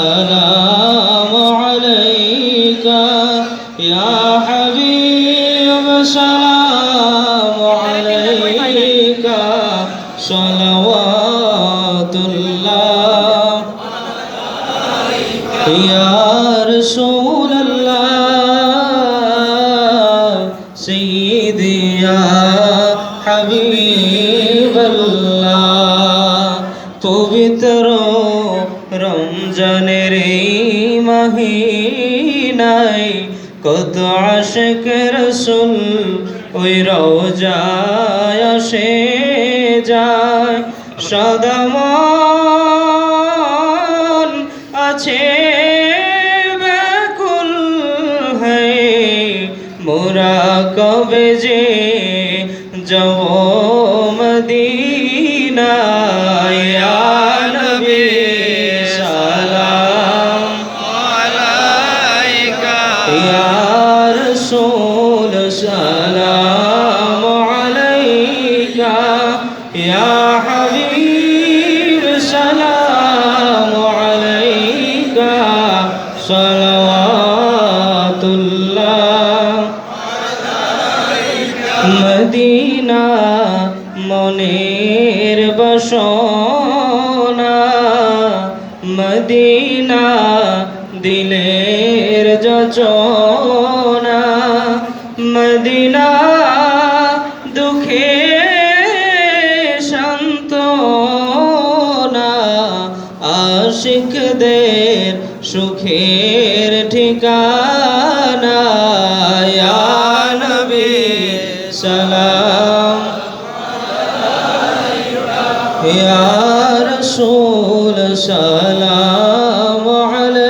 السلام عليك يا حبيب سلام عليك. صلوات الله يا رسول الله سيدي يا حبيب الله. تبتر রমজানের এই মাহিনায় কত আশেক রসুল ওই রোজায় আসে যায়। সদমন আছে ব্যাকুল হয়ে, মোরা কবে যে যাব মদিনায়। ইয়া রাসূল সালাম আলাইকা ইয়া হাবিব সালাম আলাইকা সালাওয়াতুল্লাহ মদিনা মনের বসনা মদিনা দিলের যচনা মদিনা দুঃখে শান্ত আশিকদের সুখের ঠিকানা। নবী সালাম। ইয়া রাসূল সালাম আলাইকা